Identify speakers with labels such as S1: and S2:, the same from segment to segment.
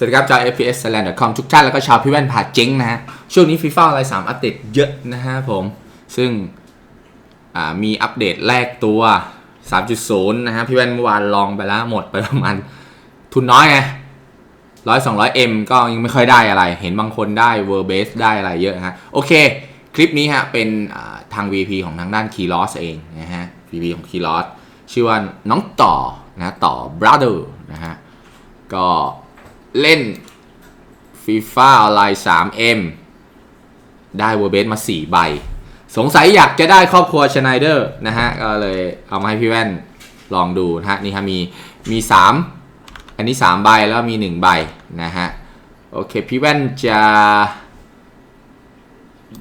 S1: สวัสดีครับจอย FPS t h a i l a n d c o m ทุกท่านแล้วก็ชาวพี่แว่นผ่าเจ๊งนะฮะ ช่วงนี้ฟีฟ่าอะไร3อัปเดตเยอะนะฮะผม ซึ่งมีอัปเดตแรกตัว 3.0 นะฮะ พี่แว่นเมื่อวานลองไปแล้วหมดไปประมาณ ทุนน้อยไงร้อยสองร้อยเอ็มก็ยังไม่ค่อยได้อะไร เห็นบางคนได้เวอร์เบสได้อะไรเยอะฮะ โอเค คลิปนี้ฮะ เป็นอ่าทาง VP ของทางด้าน k e y l o s เองนะฮะ VP ของ k e y l o s ชื่อว่าน้องต่อนะต่อ brother นะฮะ ก็ เล่น FIFA ออนไลน์ 3M ได้เวอร์เบสมา 4 ใบ สงสัยอยากจะได้ครอบครัวชไนเดอร์นะฮะ ก็เลยเอามาให้พี่แว่นลองดูนะฮะ นี่ฮะมีมี 3 อันนี้ 3 ใบแล้วมี 1 ใบนะฮะ โอเค พี่แว่นจะ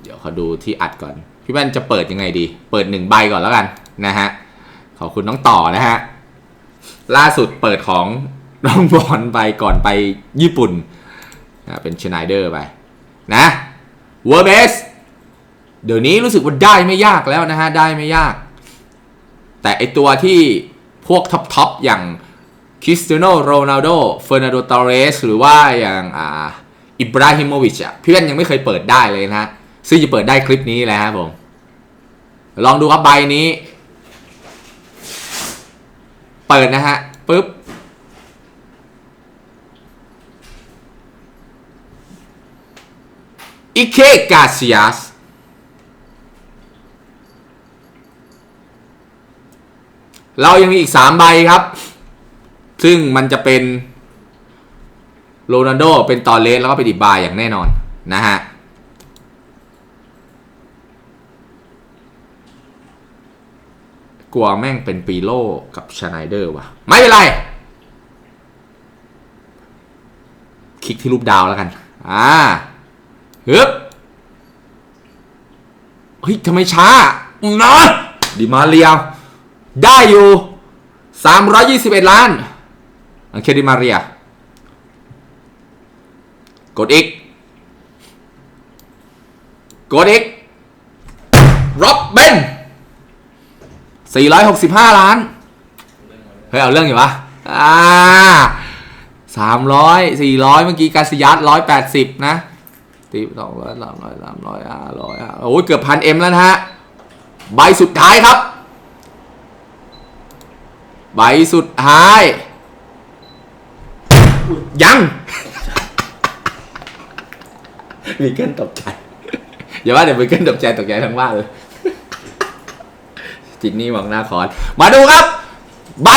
S1: เดี๋ยวขอดูที่อัดก่อน พี่แว่นจะเปิดยังไงดี เปิด 1 ใบก่อนแล้วกันนะฮะ ขอบคุณน้องต่อนะฮะ ล่าสุดเปิดของ น้องบอลไปก่อนไปญี่ปุ่นนะเป็นชไนเดอร์ไปนะเวอร์เบสเดี๋ยวนี้รู้สึกว่าได้ไม่ยากแล้วนะฮะ ได้ไม่ยาก แต่ไอตัวที่พวกท็อปทอปอย่างคริสเตียโนโรนัลโดเฟอร์นันโดตอเรสหรือว่าอย่างอ่าอิบราฮิโมวิชอะพี่เว่นยังไม่เคยเปิดได้เลยนะฮะซึ่งจะเปิดได้คลิปนี้แหละครับผม ลองดูครับใบนี้ เปิดนะฮะปุ๊บ อิเค กาซิยัสเรายังมีอีก 3 ใบครับ ซึ่งมันจะเป็นโรนัลโดเป็นตอเลสแล้วก็เป็นอีกใบอย่างแน่นอนนะฮะกลัวแม่งเป็นปีโลกับชไนเดอร์ว่ะ ไม่เป็นไร คลิกที่รูปดาวแล้วกัน อ่าฮึบ เฮ้ยทำไมช้านะดิมาเรีย ได้อยู่ 321 ล้านโอเคดิมาเรีย กดอีก กดอีกร็อบเบน465 ล้าน เฮ้ย เอาเรื่องอยู่ปะอ่าสามร้อยสี่ร้อยเมื่อกี้กาซิยัสร้อยแปดสิบนะตีสองร้อยสามร้อยสามร้อยห้าร้อย โอ้ยเกือบพันเอ็มแล้วนะฮะ ใบสุดท้ายครับ ใบสุดท้าย ยังมีเกิลตกใจ อย่าว่าเดี๋ยวมีเกิลตกใจตกใจทั้งบ้านเลย จินนี่มองหน้าคอน มาดูครับ ใบ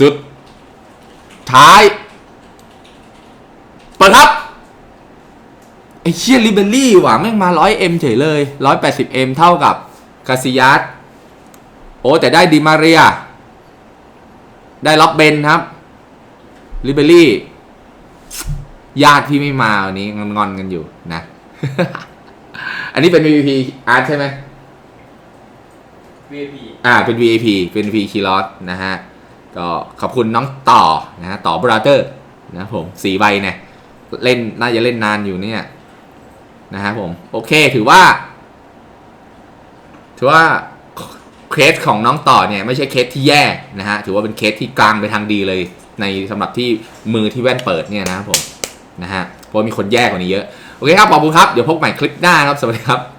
S1: สุด ท้าย เปิดครับ ไอเชียลิเบลลี่ว่ะแม่งมา 100M เฉยเลย 180M เท่ากับคาซิยัสโอ้ แต่ได้ดิมาเรีย ได้ล็อบเบนครับลิเบลลี่ ญาติที่ไม่มาวันนี้งอนๆกันอยู่นะ อันนี้เป็น VP อาร์ตใช่ไหม
S2: VIP
S1: อ่า เป็น VIP เป็น V คีรอสนะฮะ ก็ขอบคุณน้องต่อนะฮะต่อบราเตอร์นะครับผมสีใบเนี่ย เล่นน่าจะเล่นนานอยู่เนี่ย นะฮะผมโอเคถือว่า ถือว่าเคสของน้องต่อเนี่ยไม่ใช่เคสที่แย่นะฮะถือว่าเป็นเคสที่กลางไปทางดีเลย ในสำหรับที่มือที่แว่นเปิดเนี่ยนะครับผมนะฮะเพราะมีคนแย่กว่านี้เยอะ โอเคครับขอบคุณครับ เดี๋ยวพบใหม่คลิปหน้าครับ สวัสดีครับ